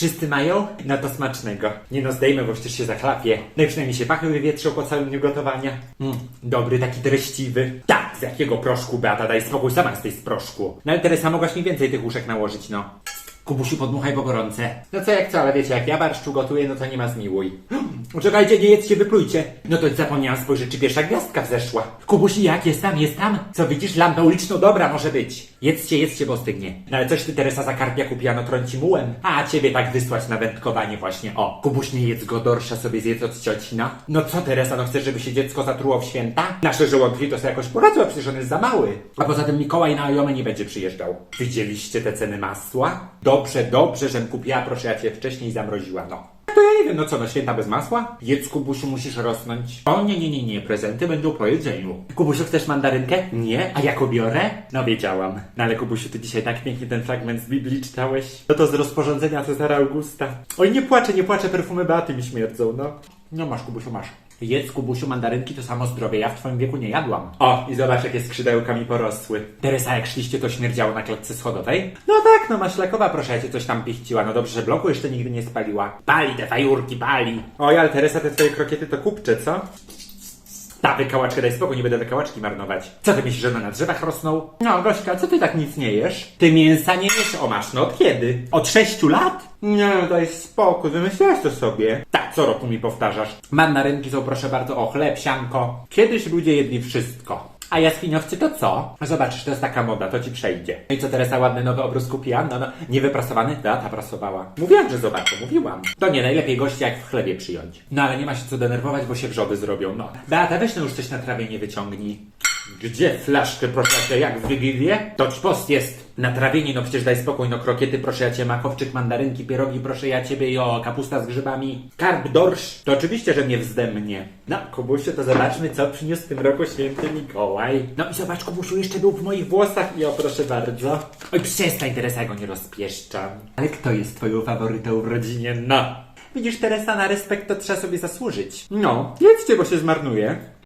Wszyscy mają? No to smacznego. Nie no, zdejmę, bo przecież się zachlapie. No i przynajmniej się pachy wywietrzą po całym dniu gotowania. Mm, dobry, taki treściwy. Tak, z jakiego proszku, Beata? Daj spokój, sama jesteś z proszku. No ale Teresa, mogłaś mi więcej tych uszek nałożyć, no. Kubusiu, podmuchaj po gorące. No co jak co, ale wiecie, jak ja barszczu gotuję, no to nie ma zmiłuj. Czekajcie, nie jedzcie, wyplujcie. No to zapomniałam spojrzeć, czy pierwsza gwiazdka wzeszła. Kubusi, jak jest tam, jest tam? Co widzisz, lampę uliczną, dobra, może być. Jedzcie, jedzcie, bo stygnie. No ale coś ty, Teresa, za karpia kupiła, no trąci mułem. A, ciebie tak wysłać na wędkowanie właśnie. O, Kubuś, nie jedz go, dorsza sobie zjedz od cioci, no. No co, Teresa, no chcesz, żeby się dziecko zatruło w święta? Nasze żołądki to sobie jakoś poradzą, przecież on jest za mały. A poza tym Mikołaj na Ajomę nie będzie przyjeżdżał. Widzieliście te ceny masła? Dobrze, dobrze, żem kupiła, proszę, ja cię wcześniej zamroziła, no. To ja nie wiem, no co, no święta bez masła? Jedz, Kubusiu, musisz rosnąć. O nie, nie, nie, nie, prezenty będą po jedzeniu. Kubusiu, chcesz mandarynkę? Nie, a jako biorę? No wiedziałam. No ale Kubusiu, ty dzisiaj tak pięknie ten fragment z Biblii czytałeś. No to z rozporządzenia Cezara Augusta. Oj, nie płaczę, nie płaczę, perfumy Beaty mi śmierdzą, no. No masz, Kubusiu, masz. Jedz, Kubusiu, mandarynki to samo zdrowie. Ja w twoim wieku nie jadłam. O, i zobacz, jakie skrzydełka mi porosły. Teresa, jak szliście, to śmierdziało na klatce schodowej? No tak, no maślakowa, proszę, ja cię coś tam pichciła. No dobrze, że bloku jeszcze nigdy nie spaliła. Pali te fajurki, pali. Oj, ale Teresa, te twoje krokiety to kupcze, co? Ta wykałaczka, daj spokój, nie będę wykałaczki marnować. Co ty myślisz, że one na drzewach rosną? No, Gośka, co ty tak nic nie jesz? Ty mięsa nie jesz? O, masz, no od kiedy? Od sześciu lat? Nie, no daj spokój, wymyślałeś to sobie. Tak, co roku mi powtarzasz. Mandarynki są, proszę bardzo, o chleb, sianko. Kiedyś ludzie jedli wszystko. A jaskiniowcy to co? Zobaczysz, to jest taka moda, to ci przejdzie. No i co Teresa, ładny nowy obrus kupiłam? No, no, niewyprasowany? Beata prasowała. Mówiłam, że zobaczę, mówiłam. To nie, najlepiej gości jak w chlebie przyjąć. No ale nie ma się co denerwować, bo się wrzody zrobią, no. Beata, weź no już coś na trawie nie wyciągnij. Gdzie flaszkę, proszę cię, jak w Wigilię? To ci post jest. Na trawienie, no przecież daj spokój, no krokiety, proszę ja cię, makowczyk, mandarynki, pierogi, proszę ja ciebie, i o, kapusta z grzybami, karp, dorsz. To oczywiście, że mnie wzdemnie. No, Kubusiu, to zobaczmy, co przyniósł w tym roku święty Mikołaj. No i zobacz, Kubusiu, jeszcze był w moich włosach i o, proszę bardzo. Oj, przestań, Teresa, ja go nie rozpieszczam. Ale kto jest twoją faworytą w rodzinie? No. Widzisz, Teresa, na respekt to trzeba sobie zasłużyć. No, jedzcie, bo się zmarnuje.